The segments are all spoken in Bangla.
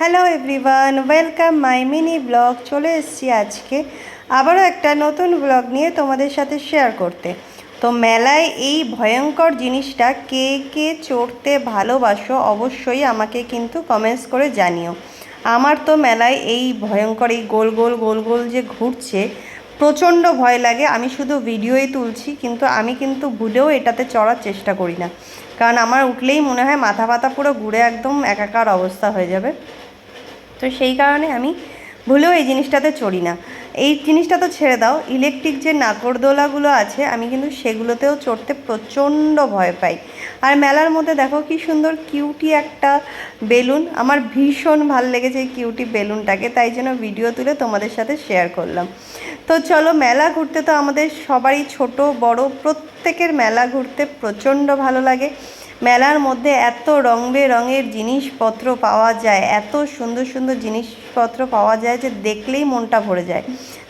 Hello everyone welcome my mini blog চলে এসেছি আজকে আবারও একটা নতুন ব্লগ নিয়ে তোমাদের সাথে শেয়ার করতে। তো মেলায় এই ভয়ঙ্কর জিনিসটা কে কে চড়তে ভালোবাসো অবশ্যই আমাকে কিন্তু কমেন্টস করে জানিও। আমার তো মেলায় এই ভয়ঙ্কর, এই গোল গোল গোল গোল যে ঘুরছে, প্রচণ্ড ভয় লাগে। আমি শুধু ভিডিওই তুলছি, কিন্তু আমি কিন্তু ভুলেও এটাতে চড়ার চেষ্টা করি না। কারণ আমার উঠলেই মনে হয় মাথা ব্যথা পুরো ঘুরে একদম একাকার অবস্থা হয়ে যাবে। তো সেই কারণে আমি ভুলেও এই জিনিসটাতে চড়ি না। এই জিনিসটা তো ছেড়ে দাও ইলেকট্রিক যে নাকরদোলাগুলো আছে, আমি কিন্তু সেগুলোতেও চড়তে প্রচণ্ড ভয় পাই। আর মেলার মধ্যে দেখো কি সুন্দর কিউটি একটা বেলুন, আমার ভীষণ ভালো লেগেছে এই কিউটি বেলুনটাকে, তাই জন্য ভিডিও তুলে তোমাদের সাথে শেয়ার করলাম। তো চলো, মেলা ঘুরতে তো আমাদের সবারই ছোট, বড়, প্রত্যেকের মেলা ঘুরতে প্রচণ্ড ভালো লাগে। মেলার মধ্যে এত রং বেরঙের জিনিসপত্র পাওয়া যায়, এত সুন্দর সুন্দর জিনিসপত্র পাওয়া যায় যে দেখলেই মনটা ভরে যায়।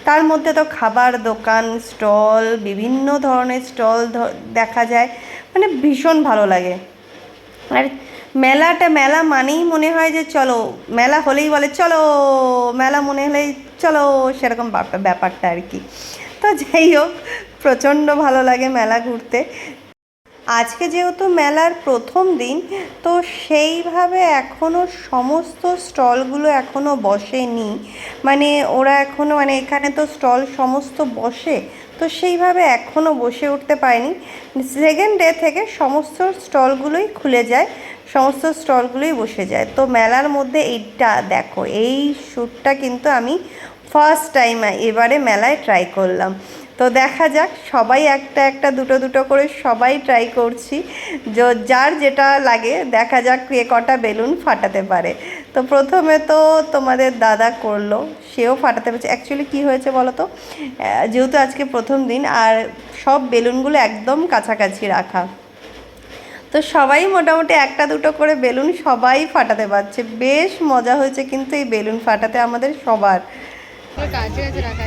তার মধ্যে তো খাবার দোকান, স্টল, বিভিন্ন ধরনের স্টল দেখা যায়। মানে ভীষণ ভালো লাগে। আর মেলাটা, মেলা মানেই মনে হয় যে চলো, মেলা হলেই বলে চলো, মেলা মনে হলেই চলো, সেরকম ব্যাপার- ব্যাপারটা আর কি। তো যাই হোক, প্রচণ্ড ভালো লাগে মেলা ঘুরতে। আজকে যেহেতু মেলার প্রথম দিন, তো সেইভাবে এখনও সমস্ত স্টলগুলো এখনও বসেনি। মানে ওরা এখনও মানে এখানে তো স্টল সমস্ত বসে, তো সেইভাবে এখনও বসে উঠতে পারেনি। সেকেন্ড ডে থেকে সমস্ত স্টলগুলোই খুলে যায়, সমস্ত স্টলগুলোই বসে যায়। তো মেলার মধ্যে এইটা দেখো, এই শ্যুটটা কিন্তু আমি ফার্স্ট টাইম এবারে মেলায় ট্রাই করলাম। তো দেখা যাক, সবাই একটা একটা দুটো দুটো করে সবাই ট্রাই করছি। যার যেটা লাগে, দেখা যাক কে কটা বেলুন ফাটাতে পারে। তো প্রথমে তো তোমাদের দাদা করল, সেও ফাটাতে পারছে। অ্যাকচুয়ালি কী হয়েছে বলো তো? যেহেতু আজকে প্রথম দিন, আর সব বেলুনগুলো একদম কাছাকাছি রাখা। তো সবাই মোটামুটি একটা দুটো করে বেলুন সবাই ফাটাতে পারছে। বেশ মজা হয়েছে কিন্তু এই বেলুন ফাটাতে আমাদের সবার। কাছে কাছে রাখা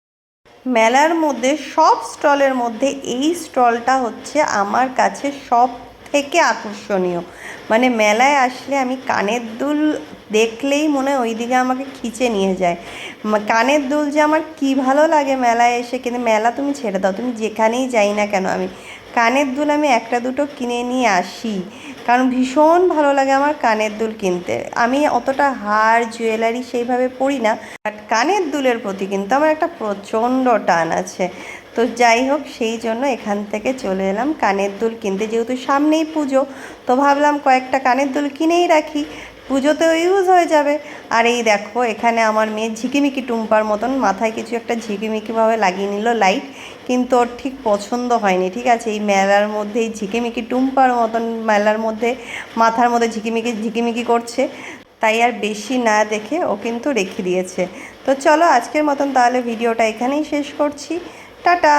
মেলার মধ্যে, সব স্টলের মধ্যে এই স্টলটা হচ্ছে আমার কাছে সব থেকে আকর্ষণীয়। মানে মেলায় আসলে আমি কানের দুল দেখলেই মনে হয় ওইদিকে আমাকে খিচে নিয়ে যায়। কানের দুল যে আমার কী ভালো লাগে মেলায় এসে, কিন্তু মেলা তুমি ছেড়ে দাও, তুমি যেখানেই যাই না কেন, আমি কানের দুল আমি একটা দুটো কিনে নিয়ে আসি। কারণ ভীষণ ভালো লাগে আমার কানের দুল কিনতে। আমি অতটা হার, জুয়েলারি সেইভাবে পরি না। বাট কানের দুলের প্রতি কিন্তু আমার একটা প্রচণ্ড টান আছে। তো যাই হোক, সেই জন্য এখান থেকে চলে এলাম কানের দুল কিনতে। যেহেতু সামনেই পুজো, তো ভাবলাম কয়েকটা কানের দুল কিনেই রাখি। পুজোতেও ইউজ হয়ে যাবে। আর এই দেখো, এখানে আমার মেয়ে ঝিকিমিকি টুম্পার মতন মাথায় কিছু একটা ঝিকিমিকিভাবে লাগিয়ে নিল লাইট কিন্তু ওর ঠিক পছন্দ হয়নি, ঠিক আছে? এই মেলার মধ্যে, এই ঝিকিমিকি টুম্পার মতন মেলার মধ্যে, মাথার মধ্যে ঝিকিমিকি ঝিকিমিকি করছে, তাই আর বেশি না দেখে ও কিন্তু রেখে দিয়েছে। তো চলো আজকের মতন তাহলে ভিডিওটা এখানেই শেষ করছি। টাটা!